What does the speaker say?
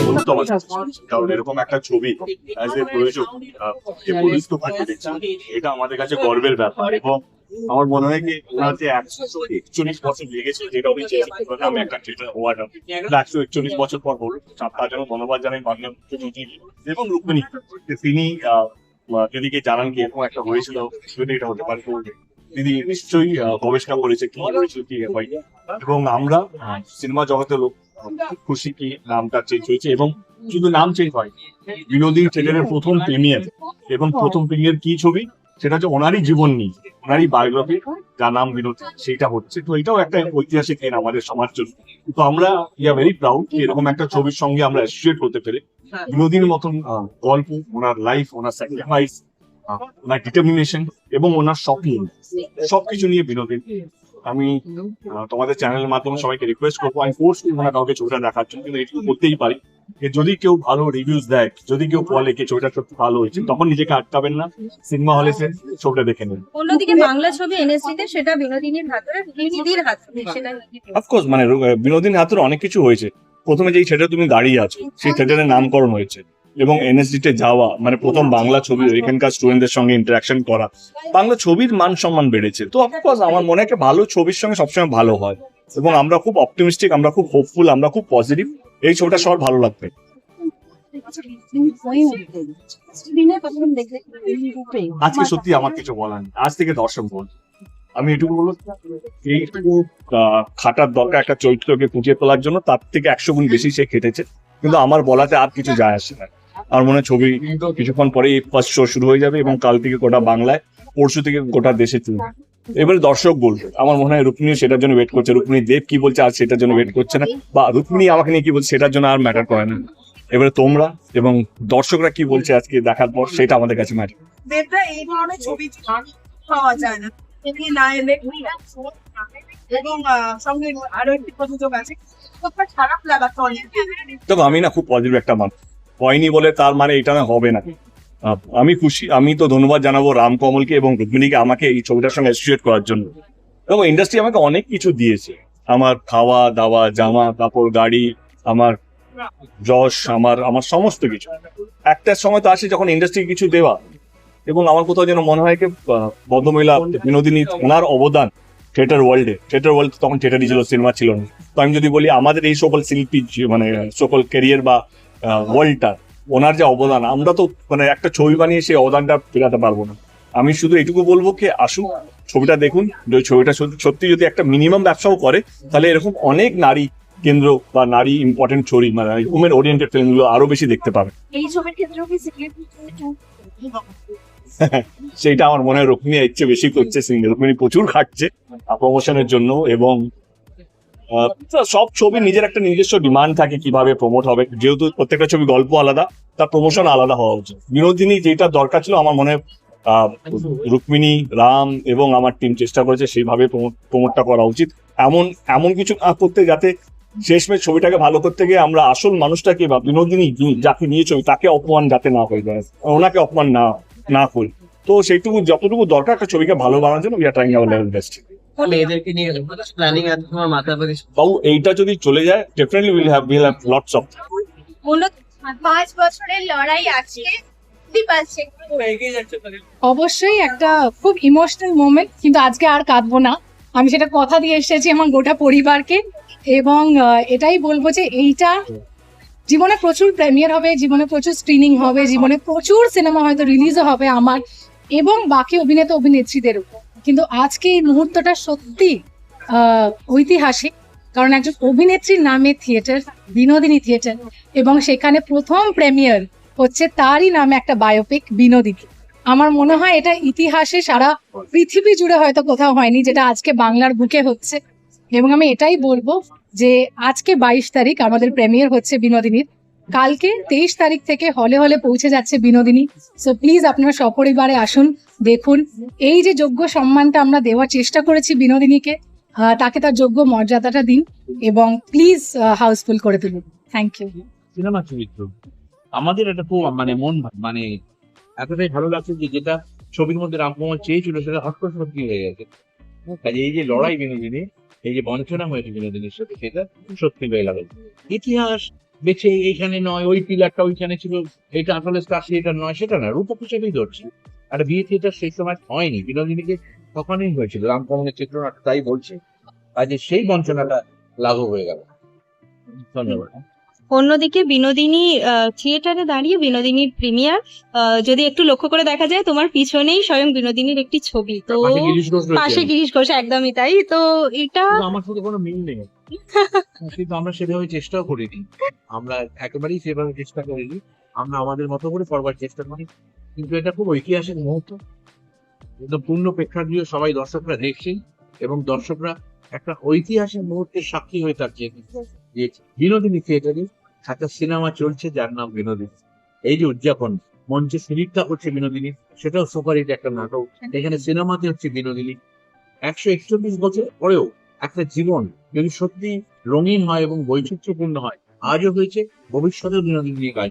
একটা আমার কারণ এরকম একটা ছবি অ্যাজ এ প্রযোজক যে পুলিশ তোফাকে দেখছি এটা আমাদের কাছে গর্বের ব্যাপার এবং আমার মনে হয় কি ওনার যে একশো একচল্লিশ বছর লেগেছে যেটা উনি চেয়েছেন ওনার একটা থিয়েটার অ্যাওয়ার্ড একশো একচল্লিশ বছর পর হল। তার জন্য ধন্যবাদ জানাই মাননীয় মুখ্যমন্ত্রী এবং রুক্মিণী যে তিনি আহ, জানান কি এরকম একটা হয়েছিল যদি এটা হতে পারে। দিদি নিশ্চয়ই গবেষণা করেছে কি হয়েছিল কি এবং আমরা সিনেমা জগতের লোক খুশি কি নামটা চেঞ্জ হয়েছে এবং শুধু নাম চেঞ্জ হয়। বিনোদী থিয়েটারের প্রথম প্রিমিয়ার এবং প্রথম প্রিমিয়ার কি ছবি? সেটা হচ্ছে ওনারই জীবন নিয়ে। ওনারই বায়োগ্রাফি যার নাম বিনোদ সেটা হচ্ছে। তো এটাও একটা ঐতিহাসিক দিন আমাদের সমাজ জন্য। তো আমরা ইয়া ভেরি প্রাউড এরকম একটা ছবির সঙ্গে আমরা অ্যাসোসিয়েট করতে পেরে। বিনোদীর মতন গল্প, ওনার লাইফ ওনার স্যাক্রিফাইস ওনার ডিটারমিনেশন এবং ওনার স্বপ্ন, সবকিছু নিয়ে বিনোদী আমি আহ, তোমাদের চ্যানেলের মাধ্যমে সবাইকে রিকোয়েস্ট করব। আমি ফোর্স করব না কাউকে ছবিটা দেখার জন্য কিন্তু এটুকু করতেই পারি। যে যদি কেউ ভালো রিভিউজ দেয় যদি কেউ বলে কি ছবিটা সত্যি ভালো হয়েছে তখন নিজেকে আটকাবেন না। সিনেমা হলে এসে ছবিটা দেখে নেন। অন্যদিকে বাংলা ছবি এনএসডিতে সেটা বিনোদিনীর হাতে দিদির হাতে সেটা অফকোর্স মানে রু- বিনোদিন হাতের অনেক কিছু হয়েছে। প্রথমে যেই থিয়েটারে তুমি দাঁড়িয়ে আছো সেই থিয়েটারের নামকরণ হয়েছে। এবং এনএসডি তে যাওয়া মানে প্রথম বাংলা ছবি এখানকার স্টুডেন্টদের সঙ্গে ইন্টারাকশন করা বাংলা ছবির মান সম্মান বেড়েছে। তো অফকোর্স আমার মনে হয় ভালো ছবির সঙ্গে সবসময় ভালো হয়। এবং আমরা খুব অপটিমিস্টিক আমরা খুব হোপফুল আমরা খুব পজিটিভ এই ছবিটা সবার ভালো লাগবে। আজকে সত্যি আমার কিছু বলার আজ থেকে দর্শক বল। আমি এটুকু বলব এইটুকু খাটার দরকার একটা চরিত্রকে ফুটিয়ে তোলার জন্য তার থেকে একশো গুণ বেশি সে খেটেছে। কিন্তু আমার বলাতে আর কিছু যায় আসে না। আমার মনে হয় ছবি কিছুক্ষণ পরেই ফার্স্ট শো শুরু হয়ে যাবে এবং কাল থেকে গোটা বাংলায় পরশু থেকে গোটা দেশে চলবে। এবারে দর্শক বলবে আমার মনে হয় রুক্মিণী সেটার জন্য ওয়েট করছে। রুক্মিণী দেব কি বলছে আর সেটার জন্য ওয়েট করছে না বা রুক্মিণী আমাকে নিয়ে কি বলছে সেটার জন্য আর ম্যাটার করে না। এবারে তোমরা এবং দর্শকরা কি বলছে আজকে দেখার পর সেটা আমাদের কাছে ম্যাটার দেবরা এই ধরনের ছবি পাওয়া যায় না। না এলে এবং সঙ্গে আরও একটি প্রযোজক আছে। খারাপ লাগা চলে তবে আমি না খুব পজিটিভ একটা মানুষ। হয়নি বলে তার মানে এটা না হবে না। আমি খুশি আমি তো ধন্যবাদ জানাব রামকমলকে এবং রুক্মিণীকে আমাকে এই ছবিটার সঙ্গে অ্যাসোসিয়েট করার জন্য। এবং ইন্ডাস্ট্রি আমাকে অনেক কিছু দিয়েছে। আমার খাওয়া দাওয়া জামা কাপড় গাড়ি আমার যশ আমার আমার সমস্ত কিছু। একটা সময় তো আসে যখন ইন্ডাস্ট্রি কিছু দেওয়া এবং আমার কোথাও যেন মনে হয় কি আহ, ভদ্রমহিলা বিনোদিনী ওনার অবদান থিয়েটার ওয়ার্ল্ডে থিয়েটার ওয়ার্ল্ড তখন থিয়েটারই ছিল সিনেমা ছিল না। তো আমি যদি বলি আমাদের এই সকল শিল্পী মানে সকল ক্যারিয়ার বা ওয়ার্ল্ডটা ওনার যে অবদান আমরা তো মানে একটা ছবি বানিয়ে সেই অবদানটা ফেরাতে পারব না। আমি শুধু এটুকু বলব কি আসুন ছবিটা দেখুন যে ছবিটা সত্যি- যদি একটা মিনিমাম ব্যবসাও করে তাহলে এরকম অনেক নারী কেন্দ্র বা নারী ইম্পর্টেন্ট ছবি মানে উমেন ওরিয়েন্টেড ফিল্মগুলো আরও বেশি দেখতে পাবে। এই ছবির ক্ষেত্রেও কি সেইটা আমার মনে হয় রুক্মিণী ইচ্ছে বেশি করছে রুক্মিণী প্রচুর খাটছে প্রমোশনের জন্য এবং সব ছবি নিজের একটা নিজস্ব ডিমান্ড থাকে কীভাবে প্রমোট হবে। যেহেতু প্রত্যেকটা ছবি গল্প আলাদা, তার প্রমোশন আলাদা হওয়া উচিত। বিনোদিনী যেটা দরকার ছিল, আমার মনে হয় রুক্মিণী, রাম এবং আমার টিম চেষ্টা করেছে সেইভাবে প্রমোটটা করা উচিত। এমন এমন কিছু না করতে যাতে শেষমেশ ছবিটাকে ভালো করতে গিয়ে আমরা আসল মানুষটাকে বা বিনোদিনী যাকে নিয়ে ছবি, তাকে অপমান যাতে না হয়ে যায় ওনাকে অপমান না না করি। তো সেইটুকু, যতটুকু দরকার ছবিকে ভালো বানানোর জন্য বেস্ট মেয়েদেরকে নিয়ে প্ল্যানিং আছে তোমার মাথার মধ্যে বাবু এইটা যদি চলে যায় definitely will have will have lots of অন্য পাঁচ বছরের লড়াই যাচ্ছে অবশ্যই একটা খুব ইমোশনাল মোমেন্ট কিন্তু আজকে আর কাঁদবো না। আমি সেটা কথা দিয়ে এসেছি আমার গোটা পরিবারকে এবং এটাই বলব যে এইটা জীবনে প্রচুর প্রেমিয়ার হবে জীবনে প্রচুর স্ক্রিনিং হবে জীবনে প্রচুর সিনেমা হয়তো রিলিজও হবে আমার এবং বাকি অভিনেতা অভিনেত্রীদের অভিনেত্রীদেরও কিন্তু আজকে এই মুহূর্তটা সত্যি ঐতিহাসিক। কারণ একজন অভিনেত্রীর নামে থিয়েটার, বিনোদিনী থিয়েটার, এবং সেখানে প্রথম প্রেমিয়ার হচ্ছে তারই নামে একটা বায়োপিক বিনোদিনী। আমার মনে হয় এটা ইতিহাসে সারা পৃথিবী জুড়ে হয়তো কোথাও হয়নি, যেটা আজকে বাংলার বুকে হচ্ছে। এবং আমি এটাই বলব যে আজকে বাইশ তারিখ আমাদের প্রেমিয়ার হচ্ছে বিনোদিনীর। কালকে তেইশ তারিখ থেকে হলে হলে পৌঁছে যাচ্ছে বিনোদিনী। সো প্লিজ আপনারা সপরিবারে আসুন, দেখুন। এই যে যোগ্য সম্মানটা আমরা দেওয়ার চেষ্টা করেছি বিনোদিনীকে তাকে তার যোগ্য মর্যাদাটা দিন এবং প্লিজ হাউসফুল করে তুলুন। থ্যাংক ইউ সিনেমা চরিত্র। আমাদের একটা খুব মানে মন মানে এতটাই ভালো লাগছে যে যেটা ছবির মধ্যে রামকুমার চেয়েছিল সেটা হট করে সত্যি হয়ে গেছে। কাজে এই যে লড়াই বিনোদিনী, এই যে বঞ্চনা হয়েছে বিনোদিনীর সাথে, সেটা সত্যি হয়ে লাগল ইতিহাস বেছে এইখানে নয় ওই পিলারটা ওইখানে ছিল। এটা আসলে স্টার থিয়েটার নয় সেটা না রূপক হিসেবেই ধরছি। আর বিয়ে থিয়েটার সেই সময় হয়নি। বিনোদিনীকে তখনই হয়েছিল রামকমলের চিত্রনাট্য তাই বলছে। আজ সেই বঞ্চনাটা লাঘব হয়ে গেল। ধন্যবাদ। অন্যদিকে বিনোদিনী থিয়েটারে দাঁড়িয়ে বিনোদিনীর প্রিমিয়ার যদি একটু লক্ষ্য করে দেখা যায় তোমার পিছনেই স্বয়ং বিনোদিনীর একটি ছবি। তো। পাশে গিরিশ ঘোষ একদমই তাই। তো এটা আমার সাথে কোনো মিল নেই। কিন্তু আমরা সেভাবে চেষ্টাও করিনি। আমরা একেবারেই সেভাবে চেষ্টা করিনি। আমরা আমাদের মতো করে করবার চেষ্টা করি। কিন্তু এটা খুব ঐতিহাসিক মুহূর্ত। একদম পূর্ণ প্রেক্ষাগৃহ সবাই দর্শকরা দেখছেন এবং দর্শকরা একটা ঐতিহাসিক মুহূর্তের সাক্ষী হয়ে থাকছে। যে বিনোদিনী থিয়েটারে একটা সিনেমা চলছে যার নাম বিনোদিনী। এই যে উদযাপন মঞ্চে সিরিপটা হচ্ছে বিনোদিনী। সেটাও সুপারহিট একটা নাটক। এখানে সিনেমাতে হচ্ছে বিনোদিনী। একশো একচল্লিশ বছর পরেও একটা জীবন যদি সত্যি রঙিন হয় এবং বৈচিত্র্যপূর্ণ হয়, আজও হয়েছে ভবিষ্যতের বিনোদন নিয়ে কাজ।